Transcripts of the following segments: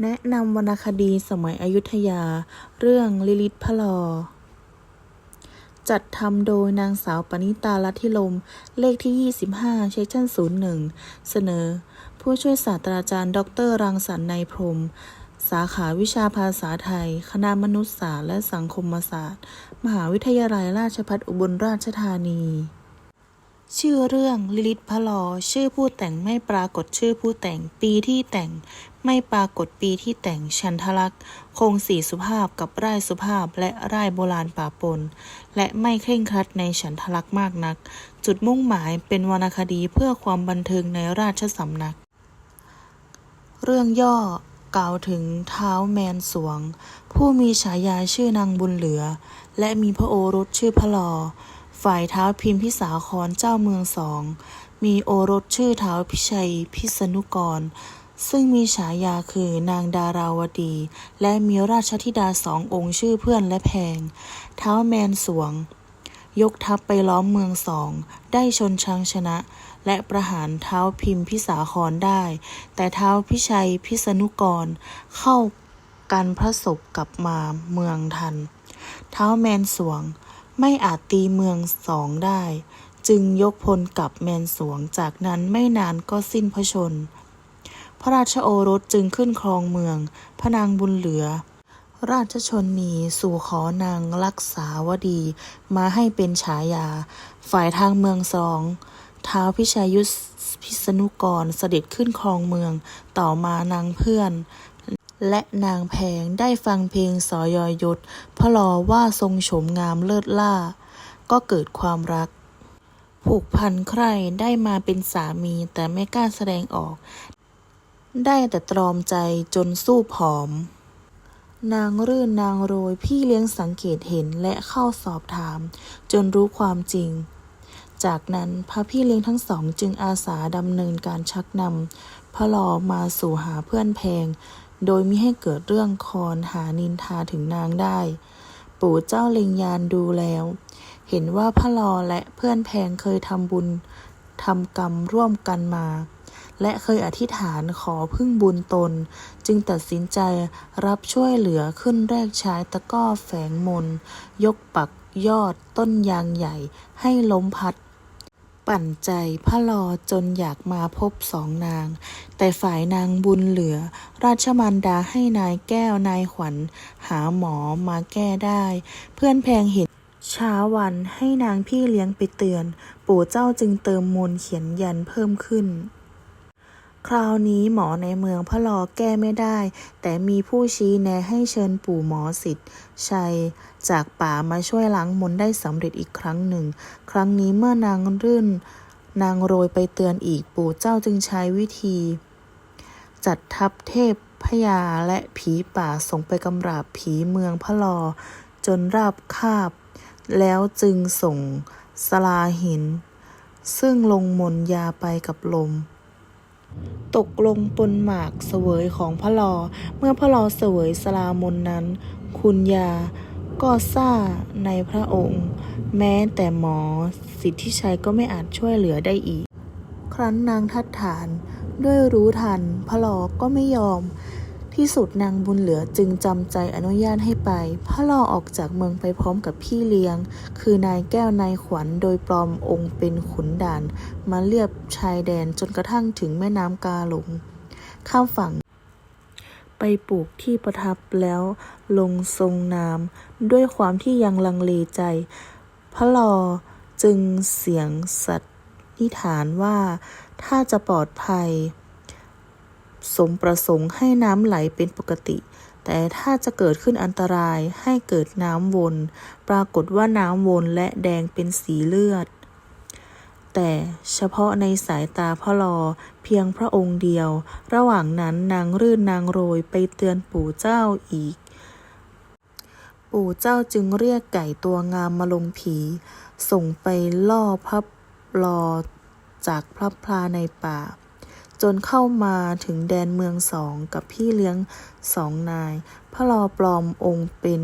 แนะนำวรรณคดีสมัยอยุธยา เรื่องลิลิตพลอ จัดทำโดยนางสาวปณิตาลัทธิลม เลขที่ 25 เชกชั่น 01 เสนอ ผู้ช่วยศาสตราจารย์ ดร รังสรรค์ในพรหมสาขาวิชาภาษาไทย คณะมนุษยศาสตร์และสังคมศาสตร์ มหาวิทยาลัยราชภัฏอุบลราชธานี ชื่อเรื่องลิลิตพลอ ชื่อผู้แต่งไม่ปรากฏชื่อผู้แต่ง ปีที่แต่ง ไม่ปรากฏปีที่แต่งฉันทลักษ์คงสีสุภาพกับไร่สุภาพและไร่โบราณป่าปน และไม่เคร่งครัดในฉันทลักษ์มากนัก จุดมุ่งหมายเป็นวรรณคดีเพื่อความบันเทิงในราชสำนัก เรื่องย่อกล่าวถึงเท้าแมนสวง ผู้มีฉายาชื่อนางบุญเหลือ และมีพระโอรสชื่อพระลอ ฝ่ายเท้าวพิมพิสาครเจ้าเมืองสอง มีโอรสชื่อเท้าวพิชัยพิษณุกร ซึ่งมีฉายาคือนางดาราวดี และมีราชธิดาสององค์ชื่อเพื่อนและแพง เท้าแมนสวง ยกทัพไปล้อมเมืองสอง ได้ชนชังชนะ และประหารเท้าพิมพิสาครได้ แต่เท้าพิชัยพิษณุกรเข้ากันพระศพกลับมาเมืองทัน เท้าแมนสวง ไม่อาจตีเมืองสองได้ จึงยกพลกลับแมนสวงจากนั้นไม่นานก็สิ้นพระชน พระราชโอรสจึงขึ้นครองเมือง พระนางบุญเหลือ ราชชนนีสู่ขอนางรักษาวดี มาให้เป็นฉายา ฝ่ายทางเมืองสองท้าวพิชัยยุทธพิษณุกรเสด็จขึ้นครองเมือง ต่อมานางเพื่อน และนางแพงได้ฟังเพลงสอยอยศพระลอว่าทรงโฉมงามเลิศล่า ก็เกิดความรัก ผูกพันใคร่ได้มาเป็นสามีแต่ไม่กล้าแสดงออก ได้แต่ตรอมใจจนสู้ผอม นางรื่นนางโรยพี่เลี้ยงสังเกตเห็นและเข้าสอบถาม จนรู้ความจริงจากนั้นพระพี่เลี้ยงทั้งสองจึงอาสาดำเนินการชักนำพระลอมาสู่หาเพื่อนแพง โดยมิให้เกิดเรื่องคอนหานินทาถึงนางได้ ปู่เจ้าเล็งยานดูแล้ว เห็นว่าพระลอและเพื่อนแพงเคยทำบุญทำกรรมร่วมกันมา และเคยอธิษฐานขอพึ่งบุญตน จึงตัดสินใจรับช่วยเหลือขึ้นแรกใช้ตะก้อแฝงมน ยกปักยอดต้นยางใหญ่ให้ล้มพัด ปั่นใจพระลอจนอยากมาพบสองนาง แต่ฝ่ายนางบุญเหลือ ราชมันดาให้นายแก้วนายขวัญ หาหมอมาแก้ได้ เพื่อนแพงเห็นช้าวันให้นางพี่เลี้ยงไปเตือน ปู่เจ้าจึงเติมมนเขียนยันเพิ่มขึ้น คราวนี้หมอในเมืองพระลอแก้ไม่ได้ แต่มีผู้ชี้แนะให้เชิญปู่หมอสิทธิ์ชัย จากป่ามาช่วยล้างมนได้สำเร็จอีกครั้งหนึ่ง ครั้งนี้เมื่อนางรื่น นางโรยไปเตือนอีกปู่เจ้าจึงใช้วิธี จัดทัพเทพพยาและผีป่าส่งไปกำราบผีเมืองพระลอ จนราบคาบ แล้วจึงส่งสลาหิน ซึ่งลงมนยาไปกับลม ตกลงปนหมากเสวยของพระลอ เมื่อพระลอเสวยสลามนนั้น คุณยาก็ซาในพระองค์ แม้แต่หมอสิทธิชัยก็ไม่อาจช่วยเหลือได้อีก ครั้นนางทัดฐานด้วยรู้ทันพระลอก็ไม่ยอม ที่สุดนางบุญเหลือจึงจำใจอนุญาตให้ไปพระลอออกจากเมืองไปพร้อมกับพี่เลี้ยง คือนายแก้วนายขวัญโดยปลอมองค์เป็นขุนด่าน มาเลียบชายแดนจนกระทั่งถึงแม่น้ำกาหลง ข้ามฝั่ง ไปปลูกที่ประทับแล้วลงทรงนามด้วยความที่ยังลังเลใจ พระลอจึงเสียงสัตนิฐานว่าถ้าจะปลอดภัย สมประสงค์ให้น้ำไหลเป็นปกติ แต่ถ้าจะเกิดขึ้นอันตรายให้เกิดน้ำวน ปรากฏว่าน้ำวนและแดงเป็นสีเลือด แต่เฉพาะในสายตาพ่อลอเพียงพระองค์เดียว ระหว่างนั้นนางรื่นนางโรยไปเตือนปู่เจ้าอีก ปู่เจ้าจึงเรียกไก่ตัวงามมาลงผี ส่งไปล่อพระลอจากพระพลาในป่า จนเข้ามาถึงแดนเมืองสองกับพี่เลี้ยงสองนาย พระลอปลอมองค์เป็น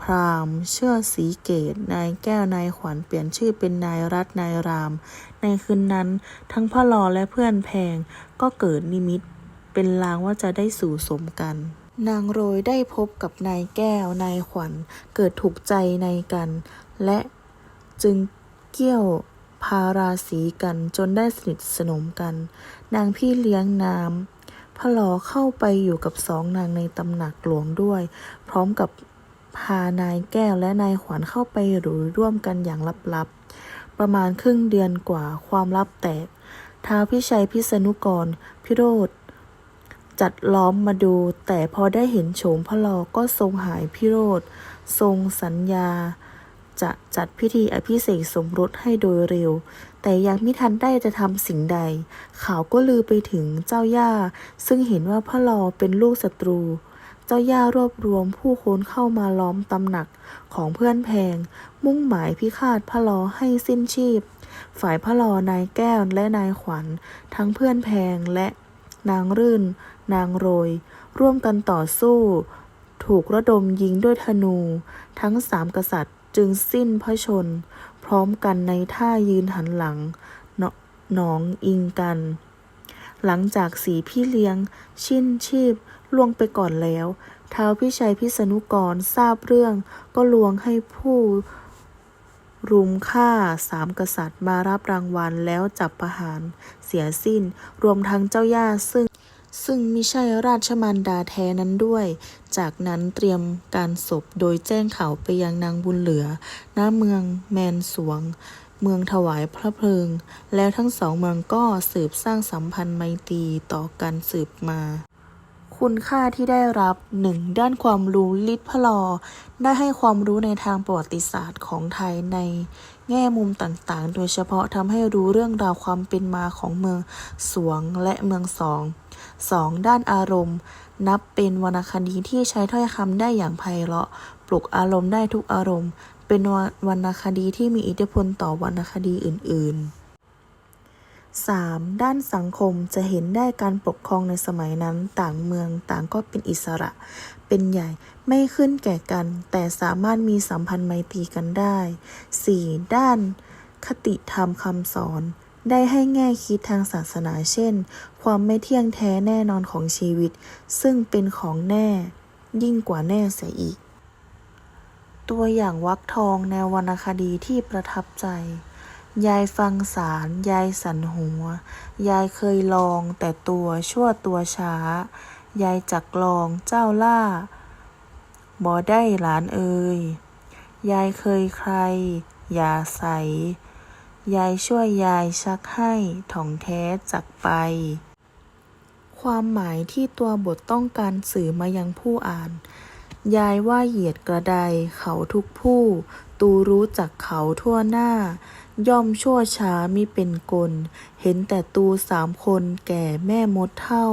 พราหมณ์เชื่อสีเกต นายแก้วนายขวัญเปลี่ยนชื่อเป็นนายรัตนายราม ในคืนนั้น ทั้งพระลอและเพื่อนแพงก็เกิดนิมิต เป็นลางว่าจะได้สู่สมกัน นางโรยได้พบกับนายแก้วนายขวัญเกิดถูกใจในกัน และจึงเกี่ยว พาราสีกันจนได้สนิทสนมกัน นางพี่เลี้ยงน้ำพระลอเข้าไปอยู่กับสองนางในตำหนักหลวงด้วย พร้อมกับพานายแก้วและนายขวัญเข้าไปหรูร่วมกันอย่างลับๆ ประมาณครึ่งเดือนกว่าความลับแตกท้าวพิชัยพิษณุกรพิโรธจัดล้อมมาดู แต่พอได้เห็นโฉมพระลอก็ทรงหายพิโรธทรงสัญญา จะจัดพิธีอภิเษกสมรสให้โดยเร็ว แต่ยังไม่ทันได้จะทำสิ่งใด ข่าวก็ลือไปถึงเจ้าย่า ซึ่งเห็นว่าพระลอเป็นลูกศัตรู เจ้าย่ารวบรวมผู้คนเข้ามาล้อมตำหนักของเพื่อนแพง มุ่งหมายพิฆาตพระลอให้สิ้นชีพ ฝ่ายพระลอนายแก้วและนายขวัญ ทั้งเพื่อนแพงและนางรื่น นางโรย ร่วมกันต่อสู้ ถูกระดมยิงด้วยธนู ทั้งสามกษัตริย์ จึงสิ้นพระชน พร้อมกันในท่ายืนหันหลังเนาะหนองอิงกัน หลังจากสีพี่เลี้ยง ชิ้นชีพล่วงไปก่อนแล้วท้าวพิชัยพิษณุกรทราบเรื่องก็ลวงให้ผู้รุมฆ่าสามกษัตริย์มารับรางวัลแล้วจับประหารเสียสิ้นรวมทั้งเจ้าย่าซึ่ง ซึ่งมิใช่ราชมารดาแท้นั้นด้วย จากนั้นเตรียมการศพโดยแจ้งข่าวไปยังนางบุญเหลือ ณ เมืองแมนสวง เมืองถวายพระเพลิง แล้วทั้งสองเมืองก็สืบสร้างสัมพันธ์ไมตรีต่อกันสืบมา คุณค่าที่ได้รับหนึ่งด้านความรู้ลิศพลอ ได้ให้ความรู้ในทางประวัติศาสตร์ของไทยในแง่มุมต่างๆ โดยเฉพาะทำให้รู้เรื่องราวความเป็นมาของเมืองสวงและเมืองสองสองด้านอารมณ์ นับเป็นวรรณคดีที่ใช้ถ้อยคำได้อย่างไพเราะ ปลุกอารมณ์ได้ทุกอารมณ์ เป็นวรรณคดีที่มีอิทธิพลต่อวรรณคดีอื่น ๆ 3. ด้านสังคมจะเห็นได้การปกครองในสมัยนั้นต่างเมืองต่างก็เป็นอิสระ เป็นใหญ่ไม่ขึ้นแก่กัน แต่สามารถมีสัมพันธ์ไมตรีกันได้ 4. ด้านคติธรรมคำสอน ได้ให้แง่คิดทางศาสนาเช่น ความไม่เที่ยงแท้แน่นอนของชีวิต ซึ่งเป็นของแน่ ยิ่งกว่าแน่เสียอีก ตัวอย่างวักทองแนววรรณคดีที่ประทับใจ ยายฟังสาร ยายสันหัว ยายเคยลองแต่ตัวชั่วตัวช้า ยายจักลองเจ้าล่า บ่ได้หลานเอ่ย ยายเคยใคร อย่าใส ยายช่วยยายชักให้ถ่องแท้จักไป ความหมายที่ตัวบทต้องการสื่อมายังผู้อ่าน ยายว่าเหยียดกระไดเขาทุกผู้ ตูรู้จักเขาทั่วหน้า ย่อมชั่วช้ามิเป็นกล เห็นแต่ตูสามคนแก่แม่มดเท่า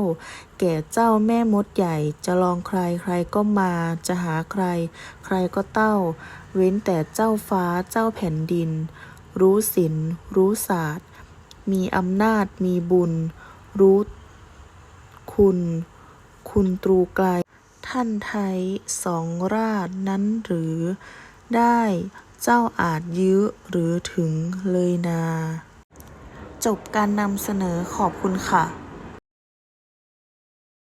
แก่เจ้าแม่มดใหญ่ จะลองใครใครก็มา จะหาใคร ใครก็เต้า เว้นแต่เจ้าฟ้าเจ้าแผ่นดิน รู้ศิลรู้ศาสตร์ มีอำนาจมีบุญ รู้คุณ คุณตรูไกล ท่านไทยสองราชนั้นหรือ ได้ เจ้าอาจยื้อหรือถึงเลยนา จบการนำเสนอขอบคุณค่ะ